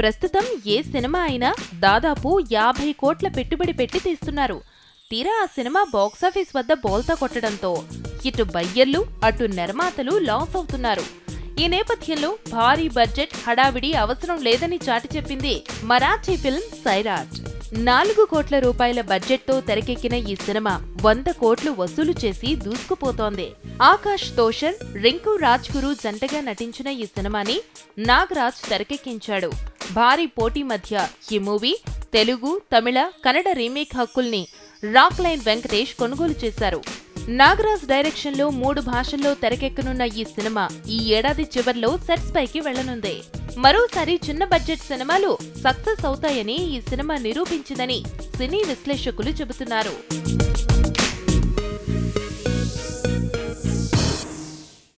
ప్రస్తుతం ఏ సినిమా అయినా దాదాపు యాభై కోట్ల పెట్టుబడి పెట్టి తీస్తున్నారు. తీరా ఆ సినిమా బాక్సాఫీస్ వద్ద బోల్తా కొట్టడంతో ఇటు బయ్యర్లు అటు నిర్మాతలు లాస్ అవుతున్నారు. ఈ నేపథ్యంలో భారీ బడ్జెట్ హడావిడి అవసరం లేదని చాటి చెప్పింది మరాఠీ ఫిల్మ్ సైరాట్ నాలుగు కోట్ల రూపాయల బడ్జెట్తో తెరకెక్కిన ఈ సినిమా వంద కోట్లు వసూలు చేసి దూసుకుపోతోంది. ఆకాష్ తోషర్ రింకు రాజ్ గురు జంటగా నటించిన ఈ సినిమాని నాగరాజ్ తెరకెక్కించాడు. భారీ పోటీ మధ్య ఈ మూవీ తెలుగు తమిళ కన్నడ రీమేక్ హక్కుల్ని రాక్ లైన్ వెంకటేష్ కొనుగోలు చేశారు. నాగరాజ్ డైరెక్షన్లో మూడు భాషల్లో తెరకెక్కనున్న ఈ సినిమా ఈ ఏడాది చివర్లో సెట్స్ పైకి వెళ్ళనుంది మరోసారి చిన్న బడ్జెట్ సినిమాలు సక్సెస్ అవుతాయని ఈ సినిమా నిరూపించిందని సినీ విశ్లేషకులు చెబుతున్నారు.